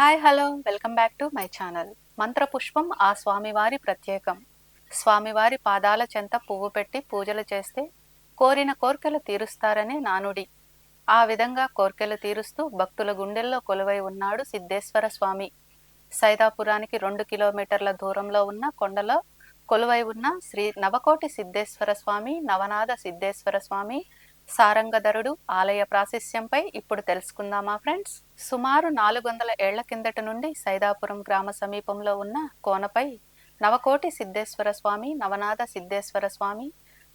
Hi hello welcome back to my channel మంత్రపుష్పం ఆ స్వామివారి ప్రత్యేకం. స్వామివారి పాదాల చెంత పువ్వు పెట్టి పూజలు చేస్తే కోరిన కోర్కెలు తీరుస్తారనే నానుడి. ఆ విధంగా కోర్కెలు తీరుస్తూ భక్తుల గుండెల్లో కొలువై ఉన్నాడు సిద్ధేశ్వర స్వామి. సైదాపురానికి రెండు కిలోమీటర్ల దూరంలో ఉన్న కొండలో కొలువై ఉన్న శ్రీ నవకోటి సిద్ధేశ్వర స్వామి నవనాథ సిద్ధేశ్వర స్వామి సారంగధరుడు ఆలయ ప్రాశస్యంపై ఇప్పుడు తెలుసుకుందామా ఫ్రెండ్స్? సుమారు నాలుగు వందల ఏళ్ళ కిందట నుండి సైదాపురం గ్రామ సమీపంలో ఉన్న కోనపై నవకోటి సిద్ధేశ్వర స్వామి నవనాథ సిద్ధేశ్వర స్వామి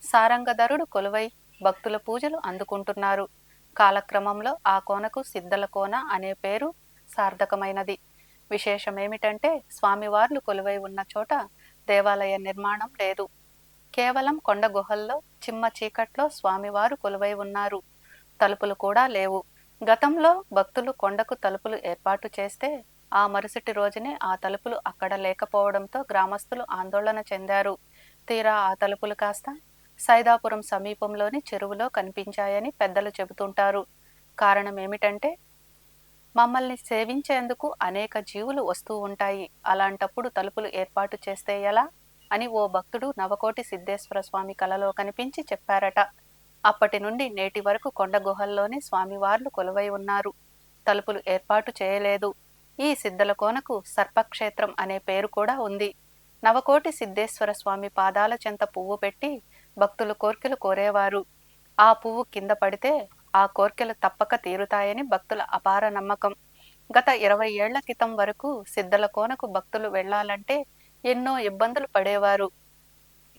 సారంగధరుడు కొలువై భక్తుల పూజలు అందుకుంటున్నారు. కాలక్రమంలో ఆ కోనకు సిద్ధల కోన అనే పేరు సార్థకమైనది. విశేషమేమిటంటే స్వామివార్లు కొలువై ఉన్న చోట దేవాలయ నిర్మాణం లేదు. కేవలం కొండ గుహల్లో చిమ్మ చీకట్లో స్వామివారు కొలువై ఉన్నారు. తలుపులు కూడా లేవు. గతంలో భక్తులు కొండకు తలుపులు ఏర్పాటు చేస్తే ఆ మరుసటి రోజునే ఆ తలుపులు అక్కడ లేకపోవడంతో గ్రామస్తులు ఆందోళన చెందారు. తీరా ఆ తలుపులు కాస్త సైదాపురం సమీపంలోని చెరువులో కనిపించాయని పెద్దలు చెబుతుంటారు. కారణం ఏమిటంటే మమ్మల్ని సేవించేందుకు అనేక జీవులు వస్తూ ఉంటాయి. అలాంటప్పుడు తలుపులు ఏర్పాటు చేస్తే ఎలా? అని ఓ భక్తుడు నవకోటి సిద్ధేశ్వర స్వామి కలలో కనిపించి చెప్పారట. అప్పటి నుండి నేటి వరకు కొండ గుహల్లోనే స్వామివార్లు కొలువై ఉన్నారు. తలుపులు ఏర్పాటు చేయలేదు. ఈ సిద్ధల కోనకు సర్పక్షేత్రం అనే పేరు కూడా ఉంది. నవకోటి సిద్ధేశ్వర స్వామి పాదాల చెంత పువ్వు పెట్టి భక్తులు కోర్కెలు కోరేవారు. ఆ పువ్వు కింద పడితే ఆ కోర్కెలు తప్పక తీరుతాయని భక్తుల అపార నమ్మకం. గత ఇరవై ఏళ్ళ క్రితం వరకు సిద్ధల కోనకు భక్తులు వెళ్ళాలంటే ఎన్నో ఇబ్బందులు పడేవారు.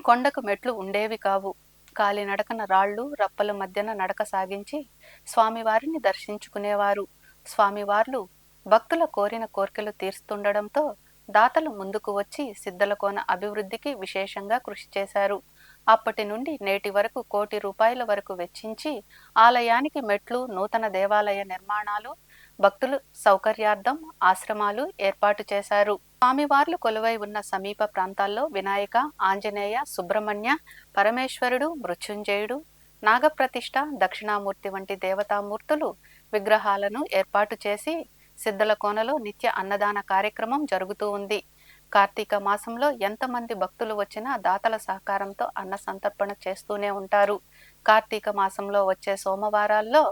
కొండకు మెట్లు ఉండేవి కావు. కాలినడకన రాళ్ళు రప్పల మధ్యన నడక సాగించి స్వామివారిని దర్శించుకునేవారు. స్వామివార్లు భక్తుల కోరిన కోర్కెలు తీర్స్తుండడంతో దాతలు ముందుకు వచ్చి సిద్ధలకోన అభివృద్ధికి విశేషంగా కృషి చేశారు. అప్పటి నుండి నేటి వరకు కోటి రూపాయల వరకు వెచ్చించి ఆలయానికి మెట్లు నూతన దేవాలయ నిర్మాణాలు భక్తులు సౌకర్యార్థం ఆశ్రమాలు ఏర్పాటు చేశారు. స్వామివార్లు కొలువై ఉన్న సమీప ప్రాంతాల్లో వినాయక ఆంజనేయ సుబ్రహ్మణ్య పరమేశ్వరుడు మృత్యుంజయుడు నాగప్రతిష్ఠ దక్షిణామూర్తి వంటి దేవతామూర్తులు విగ్రహాలను ఏర్పాటు చేసి సిద్ధల కోనలో నిత్య అన్నదాన కార్యక్రమం జరుగుతూ ఉంది. కార్తీక మాసంలో ఎంతమంది భక్తులు వచ్చినా దాతల సహకారంతో అన్న సంతర్పణ చేస్తూనే ఉంటారు. కార్తీక మాసంలో వచ్చే సోమవారాల్లో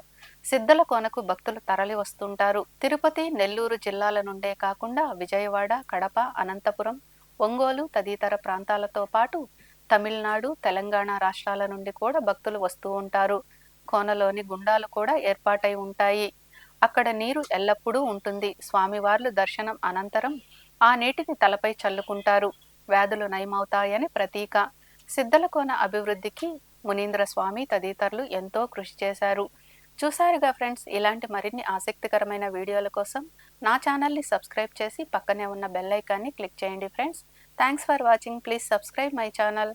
సిద్ధల కోనకు భక్తులు తరలి వస్తుంటారు. తిరుపతి నెల్లూరు జిల్లాల నుండే కాకుండా విజయవాడ కడప అనంతపురం ఒంగోలు తదితర ప్రాంతాలతో పాటు తమిళనాడు తెలంగాణ రాష్ట్రాల నుండి కూడా భక్తులు వస్తూ ఉంటారు. కోనలోని గుండాలు కూడా ఏర్పాటై ఉంటాయి. అక్కడ నీరు ఎల్లప్పుడూ ఉంటుంది. స్వామివార్లు దర్శనం అనంతరం ఆ నీటిని తలపై చల్లుకుంటారు. వ్యాధులు నయమవుతాయని ప్రతీక. సిద్ధల కోన అభివృద్ధికి మునీంద్ర స్వామి తదితరులు ఎంతో కృషి చేశారు. చూసారుగా ఫ్రెండ్స్ ఇలాంటి మరిన్ని ఆసక్తికరమైన వీడియోల కోసం నా ఛానల్ని సబ్స్క్రైబ్ చేసి పక్కనే ఉన్న బెల్ ఐకాన్ని క్లిక్ చేయండి friends. Thanks for watching. Please subscribe my channel.